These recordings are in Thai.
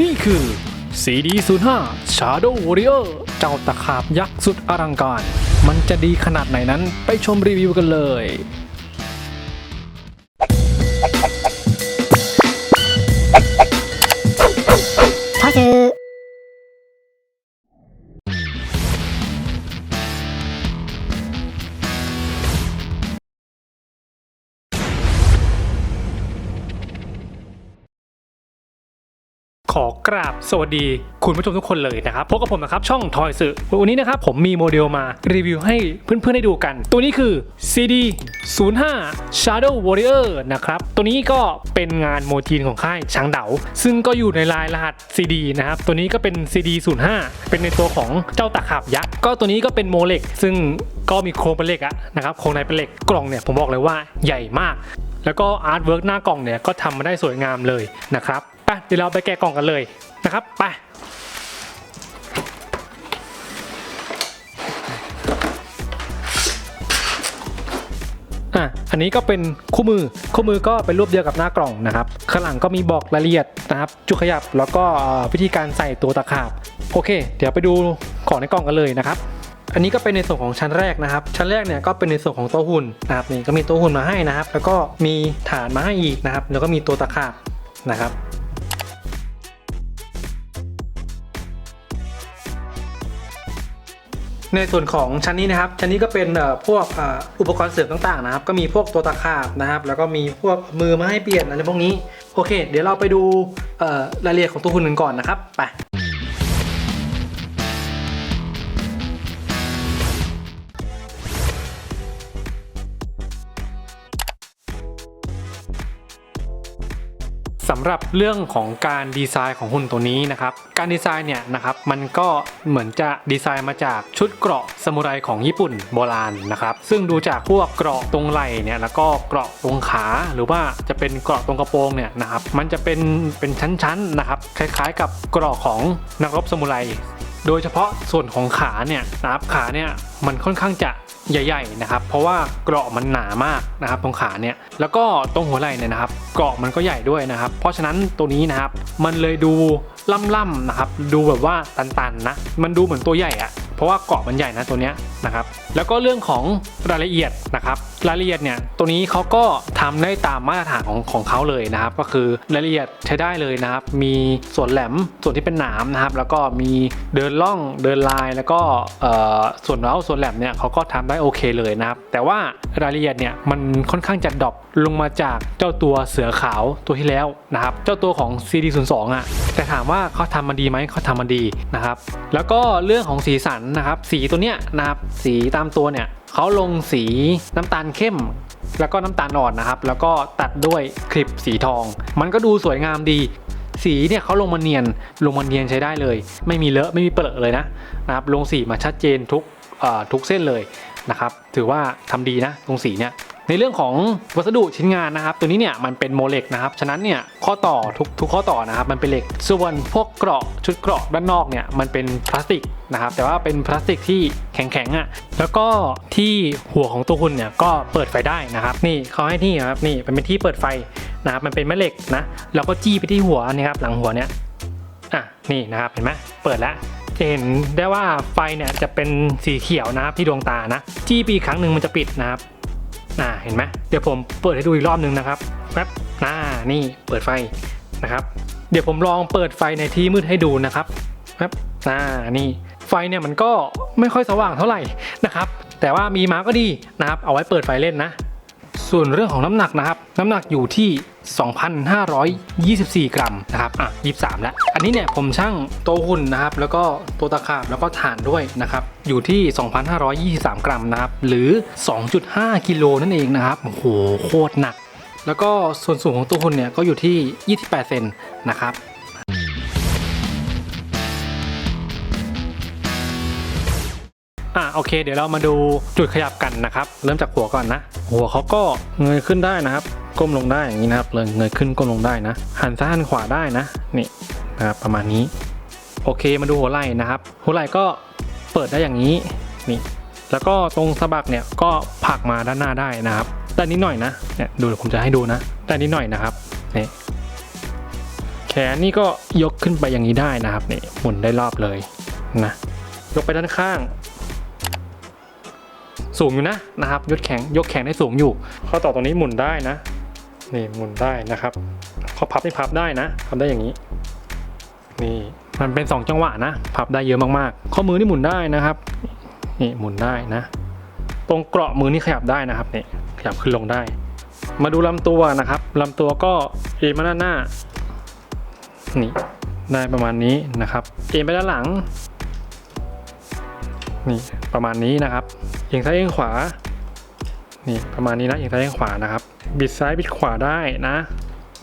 นี่คือ CD05 Shadow Warrior เจ้าตะขาบยักษ์สุดอลังการ มันจะดีขนาดไหนนั้นไปชมรีวิวกันเลย ขอกราบสวัสดี คุณผู้ชมทุกคนเลยนะครับพบกับผมนะครับ ช่องทอยสึวันนี้นะครับ ผมมีโมเดลมารีวิวให้เพื่อนๆได้ดูกัน ตัวนี้คือ CD 05 Shadow Warrior นะครับ ตัวนี้ก็เป็นงานโมจีนของค่ายช้างเดาซึ่งก็อยู่ในลายรหัส CD นะครับ ตัวนี้ก็เป็น CD 05 เป็นในตัวของเจ้าตะขาบยักษ์ก็ตัวนี้ก็เป็นโมเหล็ก ซึ่งก็มีโครงเป็นเหล็กอะนะครับโครงในเป็นเหล็กกล่องเนี่ยผมบอกเลยว่าใหญ่มากแล้วก็อาร์ตเวิร์กหน้ากล่องเนี่ยก็ทำมาได้สวยงามเลยนะครับ ไปเดี๋ยวเราไปแกะกล่องกันเลยนะครับไปอะอันนี้ก็เป็นคู่มือคู่มือก็เป็นรูปเดียวกับหน้ากล่องนะครับข้างหลังก็มีบอกรายละเอียดนะครับ จุดขยับแล้วก็วิธีการใส่ตัวตะขาบโอเค เดี๋ยวไปดูของในกล่องกันเลยนะครับ อันนี้ก็เป็นในส่วนของชั้นแรกนะครับ ชั้นแรกเนี่ยก็เป็นในส่วนของตัวหุ่นนะครับนี่ก็มีตัวหุ่นมาให้นะครับ แล้วก็มีฐานมาให้อีกนะครับ แล้วก็มีตัวตะขาบนะครับ ในส่วนของชั้นนี้นะครับ ชั้นนี้ก็เป็นเอ่อพวกอุปกรณ์เสริมต่างๆนะครับ ก็มีพวกตัวตะขาบนะครับ แล้วก็มีพวกมือมาให้เปลี่ยนอะไรพวกนี้ โอเค เดี๋ยวเราไปดูรายละเอียดของตัวหุ่นกันก่อนนะครับ ไป สำหรับเรื่องของการดีไซน์ของหุ่นตัวนี้นะครับ การดีไซน์เนี่ยนะครับมันก็เหมือนจะดีไซน์มาจากชุดเกราะซามูไรของญี่ปุ่นโบราณนะครับ ซึ่งดูจากพวกเกราะตรงไหล่เนี่ยแล้วก็เกราะตรงขาหรือว่าจะเป็นเกราะตรงกระโปรงเนี่ยนะครับ มันจะเป็นเป็นชั้นๆนะครับ คล้ายๆ กับเกราะของนักรบซามูไรโดยเฉพาะส่วนของขาเนี่ยนะครับขาเนี่ยมันค่อนข้างจะ ใหญ่ๆนะครับ เพราะว่าเกราะมันหนามากนะครับตรงขาเนี่ยแล้วก็ตรงหัวไหล่เนี่ยนะครับ เกราะมันก็ใหญ่ด้วยนะครับ เพราะฉะนั้นตัวนี้นะครับมันเลยดู ล่ำๆนะครับ ดูแบบว่าตันๆนะ มันดูเหมือนตัวใหญ่อะเพราะว่าเกาะมันใหญ่นะตัวเนี้ยนะครับ แล้วก็เรื่องของรายละเอียดนะครับ รายละเอียดเนี่ยตัวนี้เขาก็ทำได้ตามมาตรฐานของของเขาเลยนะครับ ก็คือรายละเอียดใช้ได้เลยนะครับ มีส่วนแหลมส่วนที่เป็นหนามนะครับ แล้วก็มีเดินล่องเดินลายแล้วก็ส่วนเล้าส่วนแหลมเนี่ยเขาก็ทำได้โอเคเลยนะครับ แต่ว่ารายละเอียดเนี่ยมันค่อนข้างจะดรอปลงมาจากเจ้าตัวเสือขาวตัวที่แล้วนะครับ เจ้าตัวของ CD02 อะแต่ถามว่าาเขาทำมันดีไหมเขาทำมันดีนะครับ แล้วก็เรื่องของสีสันนะครับ สีตัวเนี้ยนะครับสีตามตัวเนี่ยเขาลงสีน้ำตาลเข้ม แล้วก็น้ำตาลอ่อนนะครับ แล้วก็ตัดด้วยคลิปสีทอง มันก็ดูสวยงามดีสีเนี่ยเขาลงมาเนียนลงมาเนียนใช้ได้เลย ไม่มีเลอะไม่มีเปรอะเลยนะนะครับลงสีมาชัดเจนทุกเอ่อทุกเส้นเลยนะครับ ถือว่าทำดีนะตรงสีเนี่ย ในเรื่องของวัสดุชิ้นงานนะครับตัวนี้เนี่ยมันเป็นโมเหล็กนะครับฉะนั้นเนี่ยข้อต่อทุกทุกข้อต่อนะครับมันเป็นเหล็กส่วนพวกเกราะชุดเกราะด้านนอกเนี่ยมันเป็นพลาสติกนะครับแต่ว่าเป็นพลาสติกที่แข็งๆอะแล้วก็ที่หัวของตัวหุ่นเนี่ยก็เปิดไฟได้นะครับนี่เขาให้ที่นะครับนี่มันเป็นที่เปิดไฟนะครับมันเป็นแม่เหล็กนะแล้วก็จี้ไปที่หัวนะครับหลังหัวเนี่ยอะนี่นะครับเห็นไหมเปิดแล้วจะเห็นได้ว่าไฟเนี่ยจะเป็นสีเขียวนะครับที่ดวงตานะ จี้ปีครั้งหนึ่งมันจะปิดนะครับ อ่าเห็นไหมเดี๋ยวผมเปิดให้ดูอีกรอบหนึ่งนะครับแป๊บอ่านี่เปิดไฟนะครับ เดี๋ยวผมลองเปิดไฟในที่มืดให้ดูนะครับแป๊บอ่านี่ ไฟเนี่ยมันก็ไม่ค่อยสว่างเท่าไหร่นะครับ แต่ว่ามีมาก็ดีนะครับ เอาไว้เปิดไฟเล่นนะ ส่วนเรื่องของน้ำหนักนะครับ น้ำหนักอยู่ที่ 2,524 กรัมนะครับอะ23 แล้ว อันนี้เนี่ยผมช่างตัวหุ่นนะครับ แล้วก็ตัวตะขาบแล้วก็ฐานด้วยนะครับ อยู่ที่ 2,523 กรัมนะครับ หรือ 2.5 กิโลนั่นเองนะครับโอ้โหโคตรหนัก แล้วก็ส่วนสูงของตัวหุ่นเนี่ยก็อยู่ที่ 28 เซนนะครับ อะโอเค เดี๋ยวเรามาดูจุดขยับกันนะครับ เริ่มจากหัวก่อนนะ หัวเขาก็เงยขึ้นได้นะครับ ก้มลงได้อย่างนี้นะครับเลยเงยขึ้นก้มลงได้นะ หันซ้ายหันขวาได้นะนี่นะครับประมาณนี้ โอเคมาดูหัวไหล่นะครับ หัวไหล่ก็เปิดได้อย่างนี้นี่แล้วก็ตรงสะบักเนี่ยก็ผักมาด้านหน้าได้นะครับแต่นิดหน่อยนะเนี่ยดูเดี๋ยวผมจะให้ดูนะแต่นิดหน่อยนะครับนี่แขนนี่ก็ยกขึ้นไปอย่างนี้ได้นะครับนี่หมุนได้รอบเลยนะยกไปด้านข้าง สูงอยู่นะนะครับยกแขนยกแขนได้สูงอยู่ ข้อต่อตรงนี้หมุนได้นะนี่หมุนได้นะครับข้อพับนี่พับได้นะพับได้อย่างนี้นี่มันเป็น 2 จังหวะนะ พับได้เยอะมากๆ ข้อมือนี่หมุนได้นะครับนี่หมุนได้นะ ตรงเกราะมือนี่ขยับได้นะครับนี่ขยับขึ้นลงได้ มาดูลำตัวนะครับลำตัวก็เอ็นมาด้านหน้านี่ได้ประมาณนี้นะครับ เอ็นไปด้านหลังนี่ประมาณนี้นะครับ อียงซ้ายเอียงขวา นี่ประมาณนี้นะเอียงซ้ายเอียงขวานะครับ บิดซ้ายบิดขวาได้นะ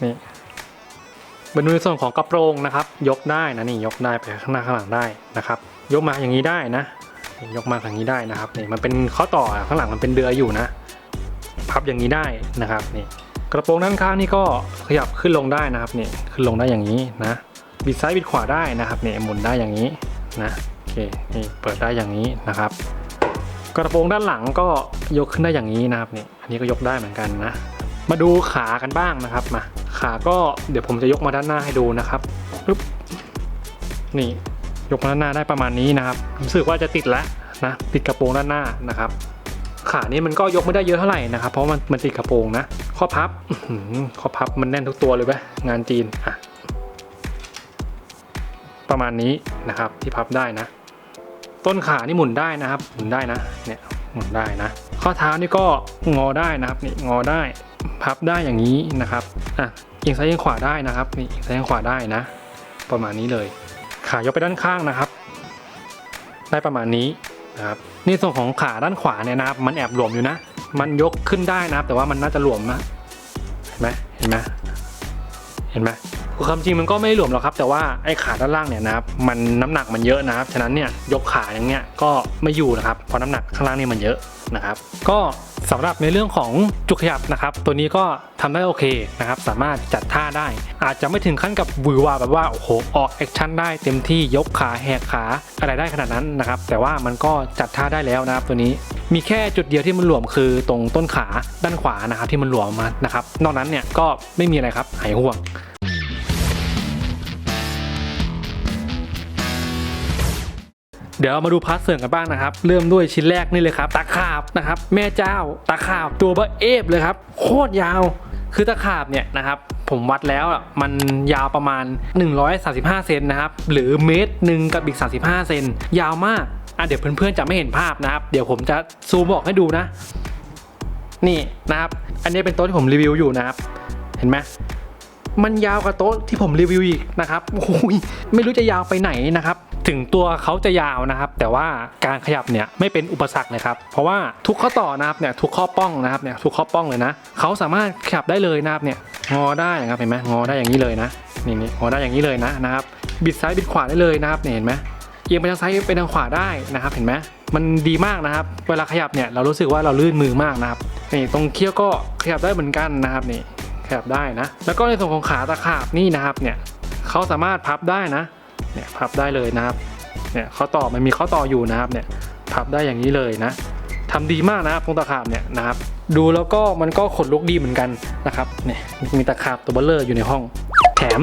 นี่มาดูในส่วนของกระโปรงนะครับ ยกได้นะนี่ยกได้ไปข้างหน้าข้างหลังได้นะครับ ยกมาอย่างนี้ได้นะยกมาอย่างนี้ได้นะครับนี่มันเป็นข้อต่อข้างหลังมันเป็นเดือยอยู่นะ พับอย่างนี้ได้นะครับนี่กระโปรงด้านข้างนี่ก็ขยับขึ้นลงได้นะครับนี่ขึ้นลงได้อย่างนี้นะบิดซ้ายบิดขวาได้นะครับนี่หมุนได้อย่างนี้นะโอเคนี่เปิดได้อย่างนี้นะครับ กระโปรงด้านหลังก็ยกขึ้นได้อย่างนี้นะครับนี่อันนี้ก็ยกได้เหมือนกันนะ มาดูขากันบ้างนะครับมาขาก็เดี๋ยวผมจะยกมาด้านหน้าให้ดูนะครับปึ๊บนี่ยกมาด้านหน้าได้ประมาณนี้นะครับรู้สึกว่าจะติดแล้วนะติดกระโปรงด้านหน้านะครับ ขานี้มันก็ยกไม่ได้เยอะเท่าไหร่นะครับเพราะมันมันติดกระโปรงนะข้อพับข้อพับมันแน่นทุกตัวเลยไหมงานจีนอะประมาณนี้นะครับที่พับได้นะ ต้นขานี่หมุนได้นะครับ หมุนได้นะ เนี่ย หมุนได้นะ ข้อเท้านี่ก็งอได้นะครับ นี่งอได้ พับได้อย่างนี้นะครับ อะเอียงซ้ายเอียงขวาได้นะครับ นี่เอียงซ้ายเอียงขวาได้นะ ประมาณนี้เลย ขายกไปด้านข้างนะครับ ได้ประมาณนี้นะครับ นี่ส่วนของขาด้านขวาเนี่ยนะครับ มันแอบหลวมอยู่นะ มันยกขึ้นได้นะครับ แต่ว่ามันน่าจะหลวมนะ เห็นไหมเห็นไหมเห็นไหม คือความจริงมันก็ไม่หลวมหรอกครับ แต่ว่าไอ้ขาด้านล่างเนี่ยนะครับมันน้ำหนักมันเยอะนะครับฉะนั้นเนี่ยยกขาอย่างเงี้ยก็ไม่อยู่นะครับเพราะน้ำหนักข้างล่างนี่มันเยอะนะครับ ก็สำหรับในเรื่องของจุกขยับนะครับ ตัวนี้ก็ทำได้โอเคนะครับ สามารถจัดท่าได้ อาจจะไม่ถึงขั้นกับวือวาแบบว่าโอ้โหออกแอคชั่นได้เต็มที่ยกขาแหกขาอะไรได้ขนาดนั้นนะครับ แต่ว่ามันก็จัดท่าได้แล้วนะครับ ตัวนี้มีแค่จุดเดียวที่มันหลวมคือตรงต้นขาด้านขวานะครับที่มันหลวมมานะครับ นอกนั้นเนี่ยก็ไม่มีอะไรครับหายห่วง เดี๋ยวเรามาดูพาร์ทเสริมกันบ้างนะครับเริ่มด้วยชิ้นแรกนี่เลยครับตะขาบนะครับแม่เจ้าตะขาบตัวเบอเอฟเลยครับโคตรยาวคือตะขาบเนี่ยนะครับผมวัดแล้วมันยาวประมาณ 135 เซนนะครับหรือเมตรหนึ่งกับอีก 35 เซนยาวมากอะเดี๋ยวเพื่อนๆจะไม่เห็นภาพนะครับ เดี๋ยวผมจะซูมบอกให้ดูนะ นี่นะครับ อันนี้เป็นโต๊ะที่ผมรีวิวอยู่นะครับ เห็นไหมมันยาวกว่าโต๊ะที่ผมรีวิวอีกนะครับโอ้ยไม่รู้จะยาวไปไหนนะครับ ถึงตัวเขาจะยาวนะครับ แต่ว่าการขยับเนี่ยไม่เป็นอุปสรรคนะครับ เพราะว่าทุกข้อต่อนะครับเนี่ยทุกข้อป้องนะครับเนี่ยทุกข้อป้องเลยนะเขาสามารถขยับได้เลยนะครับเนี่ยงอได้นะครับเห็นไหมงอได้อย่างนี้เลยนะนี่นี่งอได้อย่างนี้เลยนะนะครับบิดซ้ายบิดขวาได้เลยนะครับเนี่ยเห็นไหมเอียงไปทางซ้ายไปทางขวาได้นะครับเห็นไหมมันดีมากนะครับ เวลาขยับเนี่ยเรารู้สึกว่าเราลื่นมือมากนะครับนี่ตรงเคี้ยวก็ขยับได้เหมือนกันนะครับนี่ขยับได้นะ แล้วก็ในส่วนของขาตะขาบนี่นะครับเนี่ยเขาสามารถพับได้นะ เนี่ยพับได้เลยนะครับเนี่ยเขาต่อมันมีข้อต่ออยู่นะครับเนี่ยพับได้อย่างนี้เลยนะทำดีมากนะครับตรงตะขาบเนี่ยนะครับ ดูแล้วก็มันก็ขนลุกดีเหมือนกันนะครับเนี่ยมีตะขาบตัวเบลเลอร์อยู่ในห้อง แถม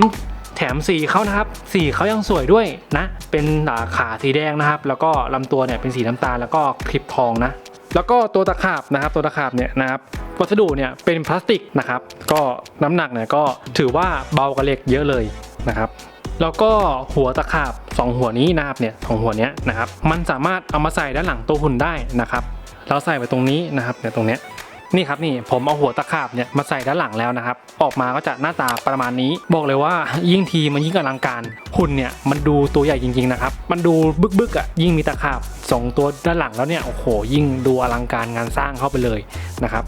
แถมสีเขานะครับ สีเขายังสวยด้วยนะ เป็นาขาสีแดงนะครับ แล้วก็ลำตัวเนี่ยเป็นสีน้ำตาลแล้วก็คลิปทองนะ แล้วก็ตัวตะขาบนะครับ ตัวตะขาบเนี่ยนะครับวัสดุเนี่ยเป็นพลาสติกนะครับ ก็น้ำหนักเนี่ยก็ถือว่าเบากว่าเหล็กเยอะเลยนะครับ แล้วก็หัวตะขาบสองหัวนี้นะครับเนี่ยสองหัวเนี้ยนะครับมันสามารถเอามาใส่ด้านหลังตัวหุ่นได้นะครับ เราใส่ไว้ตรงนี้นะครับเนี่ยตรงเนี้ยนี่ครับนี่ผมเอาหัวตะขาบเนี่ยมาใส่ด้านหลังแล้วนะครับ ออกมาก็จะหน้าตาประมาณนี้ บอกเลยว่ายิ่งทีมันยิ่งอลังการหุ่นเนี่ยมันดูตัวใหญ่จริงๆนะครับ มันดูบึกๆอะยิ่งมีตะขาบสองตัวด้านหลังแล้วเนี่ยโอ้โหยิ่งดูอลังการงานสร้างเข้าไปเลยนะครับ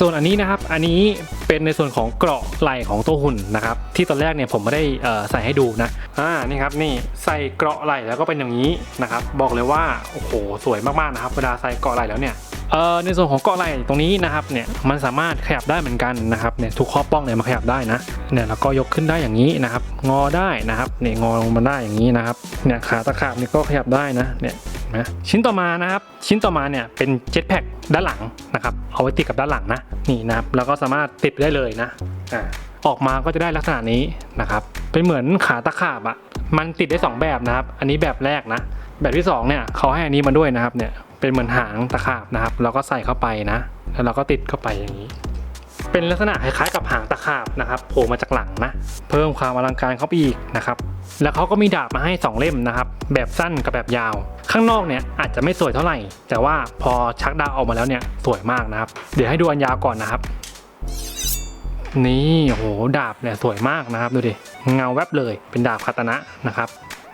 ส่วนอันนี้นะครับ อันนี้เป็นในส่วนของเกราะไหล่ของตัวหุ่นนะครับ ที่ตอนแรกเนี่ยผมไม่ได้ใส่ให้ดูนะ อ่า นี่ครับ นี่ใส่เกราะไหล่แล้วก็เป็นอย่างนี้นะครับ บอกเลยว่า โอ้โห สวยมากๆนะครับ เวลาใส่เกราะไหล่แล้วเนี่ยเอ่อในส่วนของเกาะไหล่ตรงนี้นะครับเนี่ยมันสามารถขยับได้เหมือนกันนะครับเนี่ยทุกข้อป้องเนี่ยมันขยับได้นะเนี่ยแล้วก็ยกขึ้นได้อย่างนี้นะครับ งอได้นะครับเนี่ยงอลงมาได้อย่างนี้นะครับเนี่ยขาตะขาบนี่ก็ขยับได้นะเนี่ยนไหมชิ้นต่อมานะครับชิ้นต่อมาเนี่ยเป็นเจ็ตแพ็กด้านหลังนะครับเอาไว้ติดกับด้านหลังนะนี่นะครับแล้วก็สามารถติดได้เลยนะอ่าออกมาก็จะได้ลักษณะนี้นะครับเป็นเหมือนขาตะขาบอะมันติดได้สองแบบนะครับ อันนี้แบบแรกนะ แบบที่สองเนี่ยเขาให้อันนี้มาด้วยนะครับเนี่ย เป็นเหมือนหางตะขาบนะครับ เราก็ใส่เข้าไปนะ แล้วเราก็ติดเข้าไปอย่างนี้ เป็นลักษณะคล้ายๆกับหางตะขาบนะครับโผล่มาจากหลังนะ เพิ่มความอลังการเข้าไปอีกนะครับ แล้วเขาก็มีดาบมาให้ 2 เล่มนะครับ แบบสั้นกับแบบยาว ข้างนอกเนี่ยอาจจะไม่สวยเท่าไหร่ แต่ว่าพอชักดาบออกมาแล้วเนี่ยสวยมากนะครับ เดี๋ยวให้ดูอันยาวก่อนนะครับ นี่โหดาบเนี่ยสวยมากนะครับดูดิเงาแวบเลยเป็นดาบคาตนะนะครับ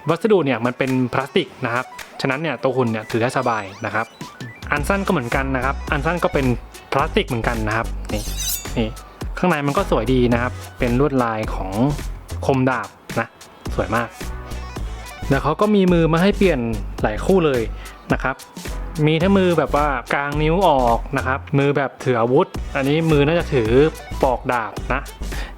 วัสดุเนี่ยมันเป็นพลาสติกนะครับ ฉะนั้นเนี่ยตัวหุ่นเนี่ยถือได้สบายนะครับ อันสั้นก็เหมือนกันนะครับ อันสั้นก็เป็นพลาสติกเหมือนกันนะครับนี่นี่ข้างในมันก็สวยดีนะครับ เป็นลวดลายของคมดาบนะสวยมากแล้วเขาก็มีมือมาให้เปลี่ยนหลายคู่เลยนะครับ มีทั้งมือแบบว่ากลางนิ้วออกนะครับ มือแบบถืออาวุธ อันนี้มือน่าจะถือปอกดาบนะ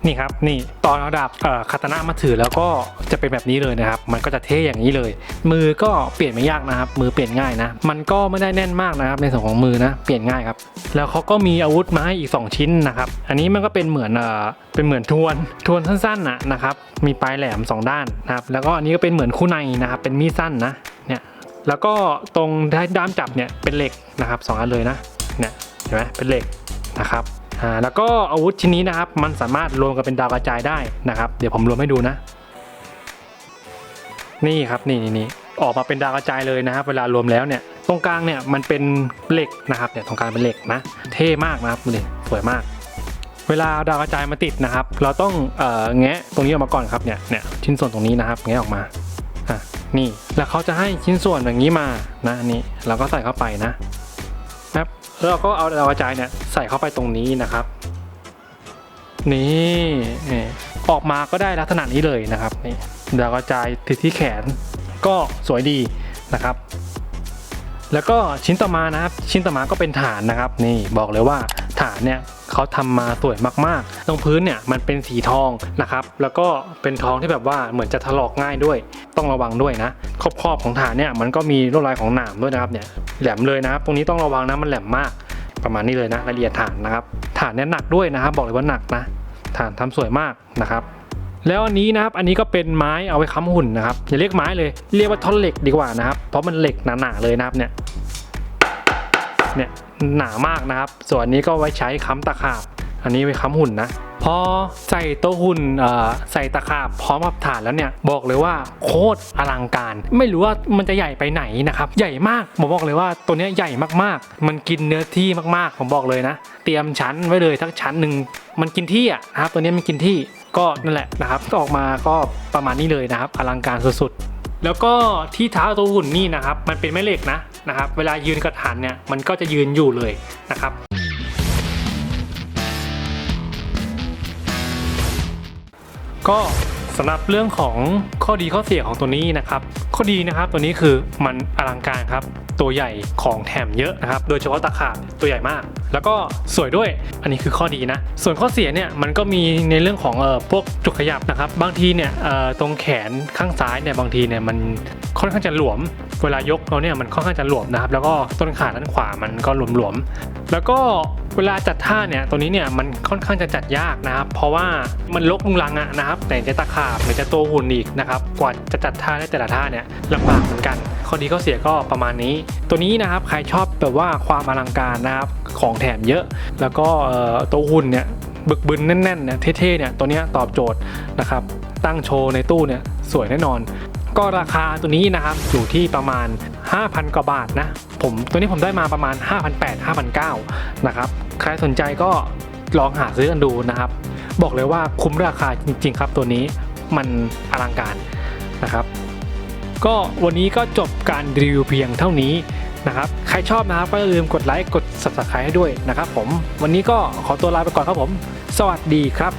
นี่ครับนี่ตอนเอาดาบคาตานะมาถือแล้วก็จะเป็นแบบนี้เลยนะครับ มันก็จะเท่อย่างนี้เลย มือก็เปลี่ยนไม่ยากนะครับ มือเปลี่ยนง่ายนะ มันก็ไม่ได้แน่นมากนะครับ ในส่วนของมือนะ เปลี่ยนง่ายครับ แล้วเขาก็มีอาวุธมาให้อีก 2 ชิ้นนะครับ อันนี้มันก็เป็นเหมือนเอ่อเป็นเหมือนทวนทวนสั้นๆนะนะครับ มีปลายแหลม 2 ด้านนะครับ แล้วก็อันนี้ก็เป็นเหมือนคู่ในนะครับ เป็นมีดสั้นนะ เนี่ย แล้วก็ตรงด้ามจับเนี่ยเป็นเหล็กนะครับสองอันเลยนะ เนี่ย เห็นไหมเป็นเหล็กนะครับ อ่าแล้วก็อาวุธชิ้นนี้นะครับ มันสามารถรวมกันเป็นดาวกระจายได้นะครับ เดี๋ยวผมรวมให้ดูนะ นี่ครับนี่นี่นี่ออกมาเป็นดาวกระจายเลยนะครับ เวลารวมแล้วเนี่ย ตรงกลางเนี่ยมันเป็นเหล็กนะครับเนี่ยตรงกลางเป็นเหล็กนะ เท่มากนะครับดูดิสวยมาก เวลาดาวกระจายมาติดนะครับ เราต้องเอ่อแงะตรงนี้ออกมาก่อนครับเนี่ยเนี่ยชิ้นส่วนตรงนี้นะครับ แงะออกมาอะนี่แล้วเขาจะให้ชิ้นส่วนแบบนี้มานะนี่เราก็ใส่เข้าไปนะ แล้วเราก็เอาดาวกระจายเนี่ยใส่เข้าไปตรงนี้นะครับ นี่นี่ออกมาก็ได้ลักษณะนี้เลยนะครับนี่ดาวกระจายติดที่แขนก็สวยดีนะครับ แล้วก็ชิ้นต่อมานะครับ ชิ้นต่อมาก็เป็นฐานนะครับ นี่บอกเลยว่าฐานเนี่ยเขาทำมาสวยมากๆ ตรงพื้นเนี่ยมันเป็นสีทองนะครับ แล้วก็เป็นทองที่แบบว่าเหมือนจะถลอกง่ายด้วย ต้องระวังด้วยนะ ขอบขอบของฐานเนี่ยมันก็มีลวดลายของหนามด้วยนะครับเนี่ย แหลมเลยนะครับ ตรงนี้ต้องระวังนะมันแหลมมาก ประมาณนี้เลยนะรายละเอียดฐานนะครับ ฐานเนี่ยหนักด้วยนะครับ บอกเลยว่าหนักนะ ฐานทำสวยมากนะครับ แล้วอันนี้นะครับ อันนี้ก็เป็นไม้เอาไว้ค้ำหุ่นนะครับอย่าเรียกไม้เลย เรียกว่าท่อนเหล็กดีกว่านะครับ เพราะมันเหล็กหนาๆเลยนะครับเนี่ย เนี่ยหนามากนะครับ ส่วนนี้ก็ไว้ใช้ค้ำตะขาบ อันนี้ไว้ค้ำหุ่นนะ พอใส่โต๊ะหุ่นเอ่อใส่ตะขาบพร้อมกับฐานแล้วเนี่ย บอกเลยว่าโคตรอลังการ ไม่รู้ว่ามันจะใหญ่ไปไหนนะครับ ใหญ่มาก ผมบอกเลยว่าตัวนี้ใหญ่มากๆ มันกินเนื้อที่มากๆ ผมบอกเลยนะ เตรียมชั้นไว้เลยทั้งชั้นหนึ่ง มันกินที่อะนะครับ ตัวนี้มันกินที่ ก็นั่นแหละนะครับออกมาก็ประมาณนี้เลยนะครับอลังการสุดๆ แล้วก็ที่เท้าตัวหุ่นนี่นะครับ มันเป็นแม่เหล็กนะนะครับ เวลายืนกระฐานเนี่ยมันก็จะยืนอยู่เลยนะครับก็สำหรับเรื่องของข้อดีข้อเสียของตัวนี้นะครับ ข้อดีนะครับตัวนี้คือมันอลังการครับ ตัวใหญ่ของแถมเยอะนะครับ โดยเฉพาะตะขาบตัวใหญ่มาก แล้วก็สวยด้วย อันนี้คือข้อดีนะ ส่วนข้อเสียเนี่ยมันก็มีในเรื่องของเอ่อพวกจุกขยับนะครับ บางทีเนี่ยเอ่อตรงแขนข้างซ้ายเนี่ยบางทีเนี่ยมันค่อนข้างจะหลวม เวลายกเราเนี่ยมันค่อนข้างจะหลวมนะครับ แล้วก็ต้นขาด้านขวามันก็หลวมๆ แล้วก็เวลาจัดท่าเนี่ยตัวนี้เนี่ยมันค่อนข้างจะจัดยากนะครับ เพราะว่ามันลกลุงลังอะนะครับ แต่จะตะขาบหรือจะตัวหุ่นอีกนะครับกว่าจะจัดท่าได้แต่ละท่าเนี่ยลำบากเหมือนกัน ข้อดีข้อเสียก็ประมาณนี้ ตัวนี้นะครับใครชอบแบบว่าความอลังการนะครับของแถมเยอะ แล้วก็ตัวหุ่นเนี่ยบึกบึนแน่นๆเนี่ยเท่ๆเนี่ยตัวนี้ตอบโจทย์นะครับตั้งโชว์ในตู้เนี่ยสวยแน่นอน ก็ราคาตัวนี้นะครับอยู่ที่ประมาณ 5,000 กว่าบาทนะผมตัวนี้ผมได้มาประมาณ 5,800 5,900นะครับใครสนใจก็ลองหาซื้อกันดูนะครับ บอกเลยว่าคุ้มราคาจริง ๆ ครับตัวนี้ มันอลังการนะครับ ก็วันนี้ก็จบการรีวิวเพียงเท่านี้นะครับ ใครชอบนะครับก็อย่าลืมกดไลค์กด subscribe ให้ด้วยนะครับผม วันนี้ก็ขอตัวลาไปก่อนครับผม สวัสดีครับ